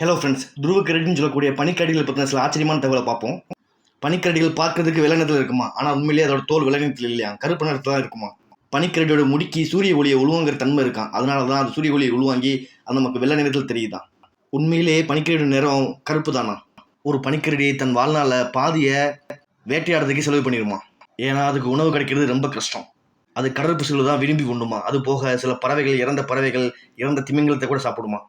Hello friends துருவ சொல்லக்கூடிய பனிக்கரடிகள் பற்றின சில ஆச்சரியமான தகவலை பார்ப்போம். பனிக்கரடிகள் பார்க்கறதுக்கு வெள்ளை இருக்குமா? ஆனால் உண்மையிலேயே அதோட தோல் வெள்ளை இல்லையா? கருப்பு நிறத்தில் தான் இருக்குமா? பனிக்கரடியோட முடிக்கி சூரிய ஒளியை உழுவாங்கிற தன்மை இருக்கான் அதனால தான் அது சூரிய ஒளியை உழுவாங்கி அது நமக்கு வெள்ளை நிறத்தில் தெரியுதான் உண்மையிலேயே பனிக்கரடியோட நிறம் கருப்பு தானா? ஒரு பனிக்கரடி தன் வாழ்நாளில் பாதியை வேட்டையாடுறதுக்கே செலவு பண்ணிடுமா? ஏன்னா அதுக்கு உணவு கிடைக்கிறது ரொம்ப கஷ்டம். அது கடற்பு தான் விரும்பி உண்டுமா அது போக சில பறவைகள் இறந்த பறவைகள் இறந்த திமிங்கலத்தை கூட சாப்பிடுமா?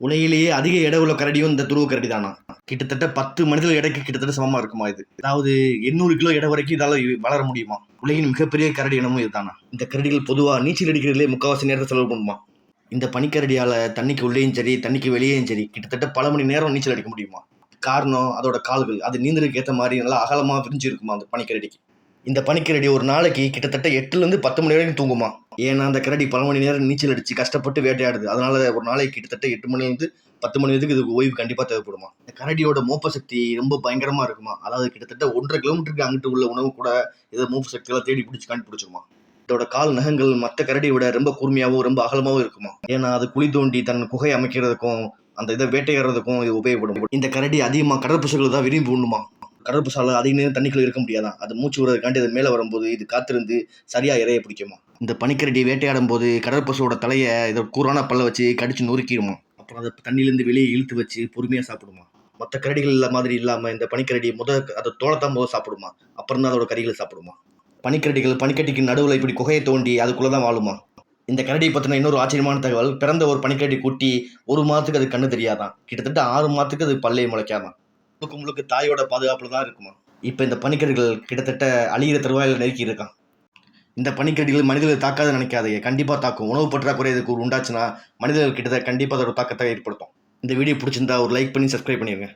உலகிலேயே அதிக எடை உள்ள கரடியும் இந்த துருவ கரடி தானா? கிட்டத்தட்ட பத்து மனிதர்கள் எடைக்கு கிட்டத்தட்ட சமமா இருக்குமா இது? அதாவது எண்ணூறு கிலோ எடை வரைக்கும் இதால வளர முடியுமா? உலகின் மிகப்பெரிய கரடி இனமும் இதுதானா? இந்த கரடிகள் பொதுவா நீச்சல் அடிக்கிறதுலே முக்கால்வாசி நேரத்தை செலவு பண்ணுமா? இந்த பனிக்கரடியால தண்ணிக்கு உள்ளேயும் சரி தண்ணிக்கு வெளியேயும் சரி கிட்டத்தட்ட பல மணி நேரம் நீச்சல் அடிக்க முடியுமா? காரணம் அதோட கால்கள் அது நீந்தலுக்கு ஏற்ற மாதிரி நல்லா அகலமாக விரிஞ்சு இருக்குமா அந்த பனிக்கரடிக்கு? இந்த பனிக்கரடி ஒரு நாளைக்கு கிட்டத்தட்ட எட்டுலேருந்து பத்து மணி வரைக்கும் தூங்குமா? ஏன்னா அந்த கரடி பல மணி நேரம் நீச்சல் அடிச்சு கஷ்டப்பட்டு வேட்டையாடுது. அதனால ஒரு நாளைக்கு கிட்டத்தட்ட எட்டு மணிலேருந்து பத்து மணி வரைக்கும் இதுக்கு ஓய்வு கண்டிப்பாக தேவைப்படுமா? இந்த கரடியோட மோப்ப சக்தி ரொம்ப பயங்கரமாக இருக்குமா? அதாவது கிட்டத்தட்ட ஒன்றரை கிலோமீட்டருக்கு அங்கிட்டு உள்ள உணவு கூட இதை மோப்ப சக்தியெல்லாம் தேடி பிடிச்சி கண்டுபிடிச்சிருமா? இதோட கால் நகங்கள் மற்ற கரடியை விட ரொம்ப கூர்மையாகவும் ரொம்ப அகலமாகவும் இருக்குமா? ஏன்னா அது குழி தோண்டி தன் குகை அமைக்கிறதுக்கும் அந்த இதை வேட்டையாடுறதுக்கும் இது உபயோகப்படும். இந்த கரடி அதிகமாக கடற்பசுகள் தான் விரும்பி உண்ணுமா? கடற்பசால அதிக நேரம் தண்ணிக்குள்ள இருக்க முடியாதான் அது மூச்சு விடுறதுக்காண்டி அது மேலே வரும்போது இது காத்திருந்து சரியாக இறைய பிடிக்குமா? இந்த பனிக்கரடி வேட்டையாடும் போது கடற்பசுவோட தலையை இதோட கூரான பல்ல வச்சு கடிச்சு நொறுக்கிடுமா? அப்புறம் அதை தண்ணியிலேருந்து வெளியே இழுத்து வச்சு பொறுமையாக சாப்பிடுமா? மற்ற கரடிகள் இல்ல மாதிரி இல்லாமல் இந்த பனிக்கரடி முத அதை தோளத்தான் முதல் சாப்பிடுமா? அப்புறம் தான் அதோட கறிகளை சாப்பிடுமா? பனிக்கரடிகள் பனிக்கட்டிக்கு நடுவில் இப்படி குகையை தோண்டி அதுக்குள்ளே தான் வாழுமா? இந்த கரடியை பற்றின இன்னொரு ஆச்சரியமான தகவல் பிறந்த ஒரு பனிக்கரடி குட்டி ஒரு மாதத்துக்கு அது கண்ணு தெரியாதான். கிட்டத்தட்ட ஆறு மாதத்துக்கு அது பல்லையை முளைக்காதான். முழுக்க முழுக்க தாயோட பாதுகாப்பில் தான் இருக்குமா? இப்போ இந்த பனிக்கடிகள் கிட்டத்தட்ட அழிகிற தருவாயில் நெருக்கி இருக்கான். இந்த பனிக்கடிகள் மனிதர்களை தாக்காத நினைக்காதீங்க. கண்டிப்பாக தாக்கும். உணவு பற்றாக்குறை இதுக்கு உண்டாச்சுன்னா மனிதர்கள் கிட்டத்தட்ட கண்டிப்பாக அதோட தாக்கத்தை ஏற்படுத்தும். இந்த வீடியோ பிடிச்சிருந்தா ஒரு லைக் பண்ணி சப்ஸ்கிரைப் பண்ணிடுங்க